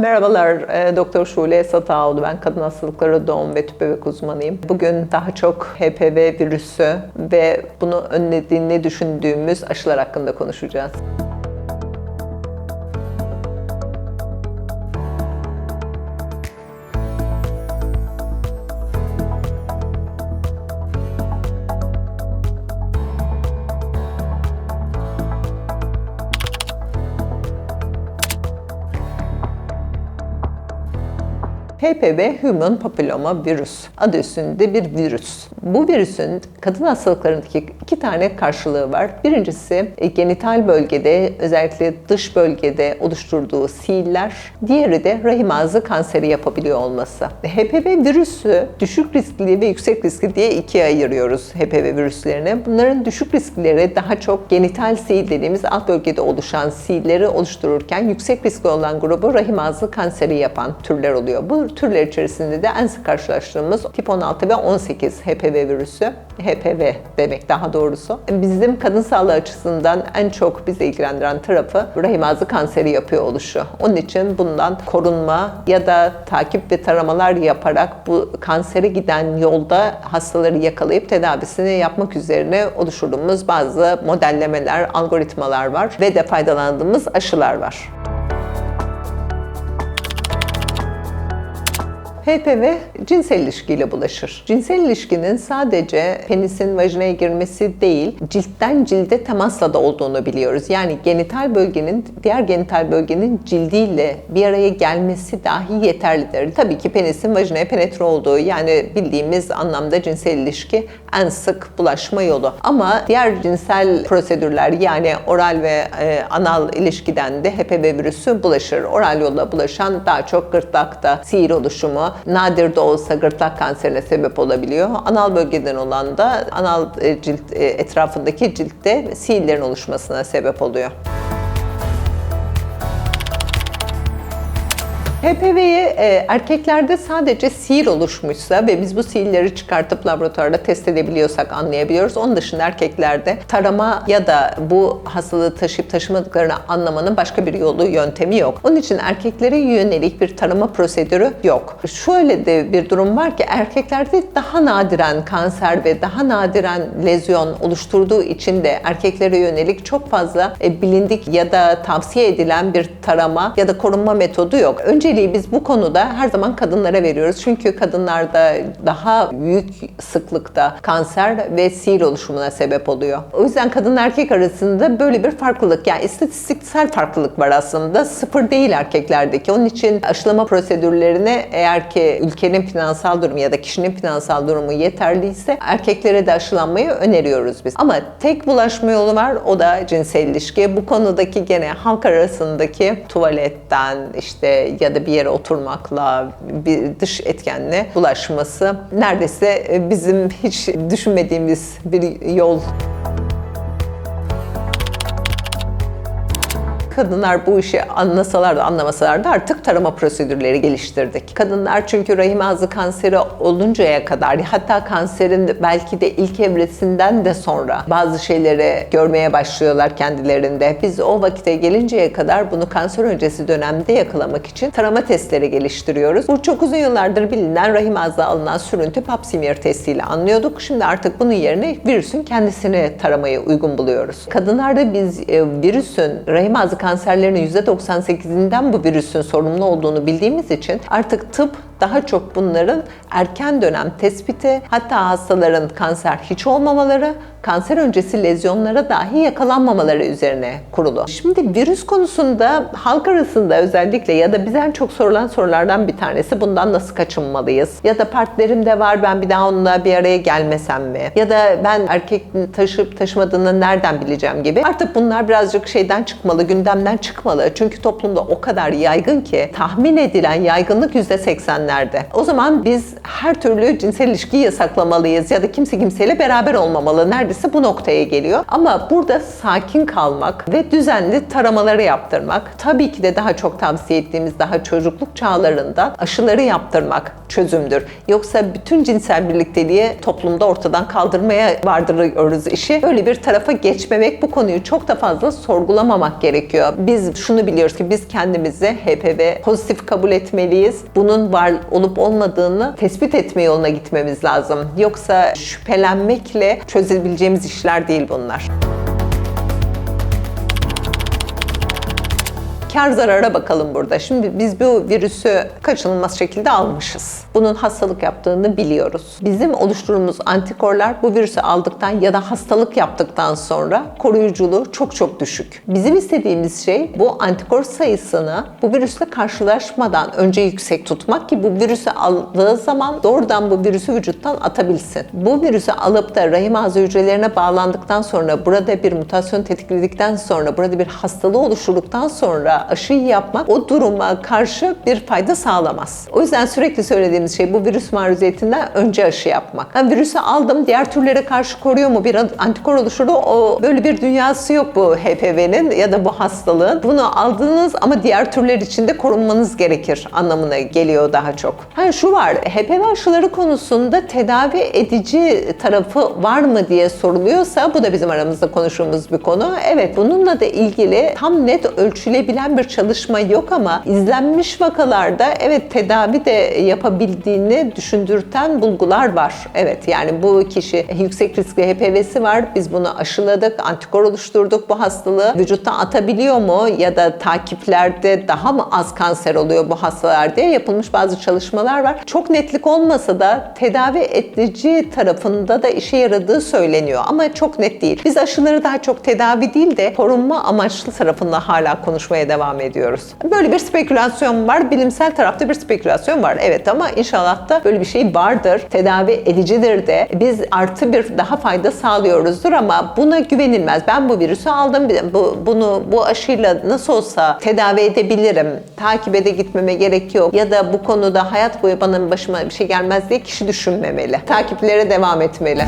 Merhabalar, e, Doktor Şule Sataoğlu. Ben kadın hastalıkları doğum ve tüp bebek uzmanıyım. Bugün daha çok HPV virüsü ve bunu önlediğini düşündüğümüz aşılar hakkında konuşacağız. HPV Human Papilloma Virüs adı üstünde bir virüs. Bu virüsün kadın hastalıklarındaki iki tane karşılığı var. Birincisi e, genital bölgede özellikle dış bölgede oluşturduğu siller. Diğeri de rahim ağzı kanseri yapabiliyor olması. HPV virüsü düşük riskli ve yüksek riskli diye ikiye ayırıyoruz HPV virüslerini. Bunların düşük riskleri daha çok genital sil dediğimiz alt bölgede oluşan silleri oluştururken yüksek riskli olan grubu rahim ağzı kanseri yapan türler oluyor. Bu türler içerisinde de en sık karşılaştığımız tip 16 ve 18 HPV virüsü. HPV demek daha doğrusu. Bizim kadın sağlığı açısından en çok bizi ilgilendiren tarafı rahim ağzı kanseri yapıyor oluşu. Onun için bundan korunma ya da takip ve taramalar yaparak bu kansere giden yolda hastaları yakalayıp tedavisini yapmak üzerine oluşturduğumuz bazı modellemeler, algoritmalar var ve de faydalandığımız aşılar var. HPV cinsel ilişkiyle bulaşır. Cinsel ilişkinin sadece penisin vajinaya girmesi değil, ciltten cilde temasla da olduğunu biliyoruz. Yani genital bölgenin, diğer genital bölgenin cildiyle bir araya gelmesi dahi yeterlidir. Tabii ki penisin vajinaya penetre olduğu yani bildiğimiz anlamda cinsel ilişki en sık bulaşma yolu. Ama diğer cinsel prosedürler yani oral ve e, anal ilişkiden de HPV virüsü bulaşır. Oral yolla bulaşan daha çok gırtlakta sihir oluşumu, nadir de olsa gırtlak kanserine sebep olabiliyor. Anal bölgeden olan da anal e, cilt e, etrafındaki ciltte sihirlerin oluşmasına sebep oluyor. HPV'ye e, erkeklerde sadece sihir oluşmuşsa ve biz bu sihirleri çıkartıp laboratuvarda test edebiliyorsak anlayabiliyoruz. Onun dışında erkeklerde tarama ya da bu hastalığı taşıyıp taşımadıklarını anlamanın başka bir yolu, yöntemi yok. Onun için erkeklere yönelik bir tarama prosedürü yok. Şöyle de bir durum var ki erkeklerde daha nadiren kanser ve daha nadiren lezyon oluşturduğu için de erkeklere yönelik çok fazla e, bilindik ya da tavsiye edilen bir tarama ya da korunma metodu yok. Önce önceliği biz bu konuda her zaman kadınlara veriyoruz. Çünkü kadınlarda daha büyük sıklıkta kanser ve sihir oluşumuna sebep oluyor. O yüzden kadın erkek arasında böyle bir farklılık yani istatistiksel farklılık var aslında. Sıfır değil erkeklerdeki. Onun için aşılama prosedürlerine eğer ki ülkenin finansal durumu ya da kişinin finansal durumu yeterliyse erkeklere de aşılanmayı öneriyoruz biz. Ama tek bulaşma yolu var o da cinsel ilişki. Bu konudaki gene halk arasındaki tuvaletten işte ya da bir yere oturmakla, bir dış etkenle bulaşması neredeyse bizim hiç düşünmediğimiz bir yol kadınlar bu işi anlasalar da anlamasalar da artık tarama prosedürleri geliştirdik. Kadınlar çünkü rahim ağzı kanseri oluncaya kadar hatta kanserin belki de ilk evresinden de sonra bazı şeyleri görmeye başlıyorlar kendilerinde. Biz o vakite gelinceye kadar bunu kanser öncesi dönemde yakalamak için tarama testleri geliştiriyoruz. Bu çok uzun yıllardır bilinen rahim ağzı alınan sürüntü pap smear testiyle anlıyorduk. Şimdi artık bunun yerine virüsün kendisini taramayı uygun buluyoruz. Kadınlarda biz e, virüsün rahim ağzı kanserlerinin %98'inden bu virüsün sorumlu olduğunu bildiğimiz için artık tıp daha çok bunların erken dönem tespiti, hatta hastaların kanser hiç olmamaları, kanser öncesi lezyonlara dahi yakalanmamaları üzerine kurulu. Şimdi virüs konusunda halk arasında özellikle ya da bize en çok sorulan sorulardan bir tanesi bundan nasıl kaçınmalıyız? Ya da partnerimde var ben bir daha onunla bir araya gelmesem mi? Ya da ben erkek taşıp taşımadığını nereden bileceğim gibi. Artık bunlar birazcık şeyden çıkmalı, gündemden çıkmalı. Çünkü toplumda o kadar yaygın ki tahmin edilen yaygınlık %80'ler geçirenlerde. O zaman biz her türlü cinsel ilişkiyi yasaklamalıyız ya da kimse kimseyle beraber olmamalı. Neredeyse bu noktaya geliyor. Ama burada sakin kalmak ve düzenli taramaları yaptırmak, tabii ki de daha çok tavsiye ettiğimiz daha çocukluk çağlarında aşıları yaptırmak çözümdür. Yoksa bütün cinsel birlikteliği toplumda ortadan kaldırmaya vardırıyoruz işi. Öyle bir tarafa geçmemek, bu konuyu çok da fazla sorgulamamak gerekiyor. Biz şunu biliyoruz ki biz kendimizi HPV pozitif kabul etmeliyiz. Bunun var olup olmadığını tespit etme yoluna gitmemiz lazım. Yoksa şüphelenmekle çözebileceğimiz işler değil bunlar. Kar zarara bakalım burada. Şimdi biz bu virüsü kaçınılmaz şekilde almışız. Bunun hastalık yaptığını biliyoruz. Bizim oluşturduğumuz antikorlar bu virüsü aldıktan ya da hastalık yaptıktan sonra koruyuculuğu çok çok düşük. Bizim istediğimiz şey bu antikor sayısını bu virüsle karşılaşmadan önce yüksek tutmak ki bu virüsü aldığı zaman doğrudan bu virüsü vücuttan atabilsin. Bu virüsü alıp da rahim ağzı hücrelerine bağlandıktan sonra burada bir mutasyon tetikledikten sonra burada bir hastalığı oluşturduktan sonra aşıyı yapmak o duruma karşı bir fayda sağlamaz. O yüzden sürekli söylediğimiz şey bu virüs maruziyetinden önce aşı yapmak. Ben virüsü aldım diğer türlere karşı koruyor mu? Bir antikor oluşturdu. O böyle bir dünyası yok bu HPV'nin ya da bu hastalığın. Bunu aldınız ama diğer türler için de korunmanız gerekir anlamına geliyor daha çok. Ha şu var. HPV aşıları konusunda tedavi edici tarafı var mı diye soruluyorsa bu da bizim aramızda konuştuğumuz bir konu. Evet bununla da ilgili tam net ölçülebilen bir çalışma yok ama izlenmiş vakalarda evet tedavi de yapabildiğini düşündürten bulgular var. Evet yani bu kişi yüksek riskli HPV'si var. Biz bunu aşıladık, antikor oluşturduk bu hastalığı. Vücuttan atabiliyor mu ya da takiplerde daha mı az kanser oluyor bu hastalar diye yapılmış bazı çalışmalar var. Çok netlik olmasa da tedavi edici tarafında da işe yaradığı söyleniyor ama çok net değil. Biz aşıları daha çok tedavi değil de korunma amaçlı tarafında hala konuşmaya devam ediyoruz. Böyle bir spekülasyon var. Bilimsel tarafta bir spekülasyon var. Evet ama inşallah da böyle bir şey vardır. Tedavi edicidir de. Biz artı bir daha fayda sağlıyoruzdur ama buna güvenilmez. Ben bu virüsü aldım. Bu, bunu bu aşıyla nasıl olsa tedavi edebilirim. Takibe de gitmeme gerek yok. Ya da bu konuda hayat boyu bana başıma bir şey gelmez diye kişi düşünmemeli. Takiplere devam etmeli.